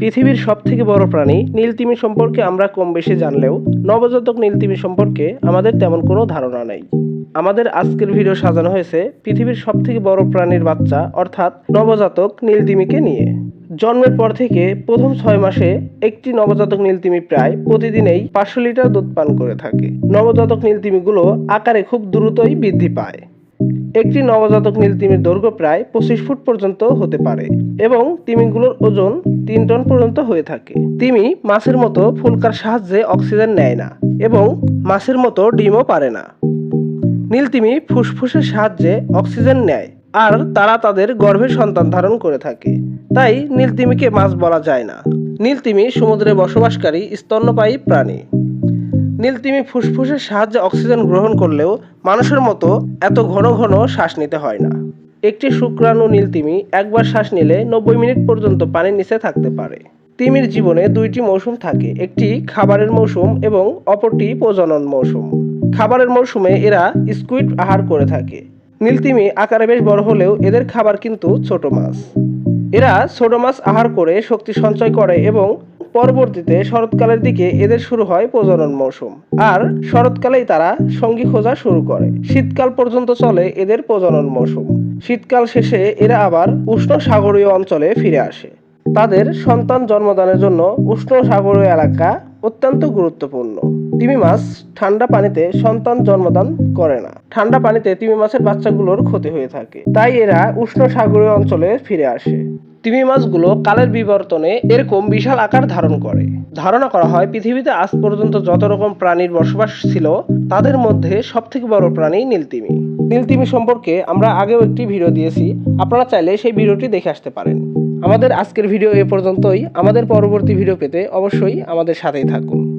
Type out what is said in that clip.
পৃথিবীর সবথেকে বড় প্রাণী নীলতিমি সম্পর্কে আমরা কম বেশি জানলেও নবজাতক নীলতিমি সম্পর্কে আমাদের তেমন কোনো ধারণা নেই। আমাদের আজকের ভিডিও সাজানো হয়েছে পৃথিবীর সবথেকে বড় প্রাণীর বাচ্চা, অর্থাৎ নবজাতক নীলতিমিকে নিয়ে। জন্মের পর থেকে প্রথম ছয় মাসে একটি নবজাতক নীলতিমি প্রায় প্রতিদিনেই পাঁচশো লিটার দুধ পান করে থাকে। নবজাতক নীলতিমিগুলো আকারে খুব দ্রুতই বৃদ্ধি পায়। একটি নবজাতক নীল তিমির দৈর্ঘ্য প্রায় পঁচিশ ফুট পর্যন্ত হতে পারে এবং তিমিগুলোর ওজন তিন টন পর্যন্ত হয়ে থাকে। তিমি মাছের মতো ফুলকার সাহায্যে অক্সিজেন নেয় না এবং মাছের মতো ডিমও পারে না। নীলতিমি ফুসফুসের সাহায্যে অক্সিজেন নেয় আর তারা তাদের গর্ভে সন্তান ধারণ করে থাকে। তাই নীলতিমিকে মাছ বলা যায় না। নীলতিমি সমুদ্রে বসবাসকারী স্তন্যপায়ী প্রাণী। নীলতিমি ফুসফুসের সাহায্যে অক্সিজেন গ্রহণ করলেও মানুষের মতো এত ঘন ঘন শ্বাস নিতে হয় না। একটি শুক্রাণু নীলতিমি একবার শ্বাস নিলে নব্বই মিনিট পর্যন্ত পানির নিচে থাকতে পারে। তিমির জীবনে দুইটি মৌসুম থাকে, একটি খাবারের মৌসুম এবং অপরটি প্রজনন মৌসুম। খাবারের মৌসুমে এরা স্কুইড আহার করে থাকে। নীলতিমি আকারে বেশ বড় হলেও এদের খাবার কিন্তু ছোট মাছ। এরা ছোট মাছ আহার করে শক্তি সঞ্চয় করে এবং পরবর্তীতে শরৎকালের দিকে এদের শুরু হয় প্রজনন মৌসুম। আর শরৎকালেই তারা সঙ্গী খোঁজা শুরু করে। শীতকাল পর্যন্ত চলে এদের প্রজনন মৌসুম। শীতকাল শেষে এরা আবার উষ্ণ সাগরীয় অঞ্চলে ফিরে আসে। তাদের সন্তান জন্মদানের জন্য উষ্ণ সাগরীয় এলাকা অত্যন্ত গুরুত্বপূর্ণ। তিমি মাছ ঠান্ডা পানিতে সন্তান জন্মদান করে না। ঠান্ডা পানিতে তিমি মাছের বাচ্চাগুলোর ক্ষতি হয়ে থাকে। তাই এরা উষ্ণ সাগরীয় অঞ্চলে ফিরে আসে। তিমি মাছগুলো কালের বিবর্তনে এরকম বিশাল আকার ধারণ করে। ধারণা করা হয়, পৃথিবীতে আজ পর্যন্ত যত রকম প্রাণীর বসবাস ছিল, তাদের মধ্যে সবথেকে বড় প্রাণী নীলতিমি। নীলতিমি সম্পর্কে আমরা আগেও একটি ভিডিও দিয়েছি, আপনারা চাইলে সেই ভিডিওটি দেখে আসতে পারেন। আমাদের আজকের ভিডিও এ পর্যন্তই। আমাদের পরবর্তী ভিডিও পেতে অবশ্যই আমাদের সাথেই থাকুন।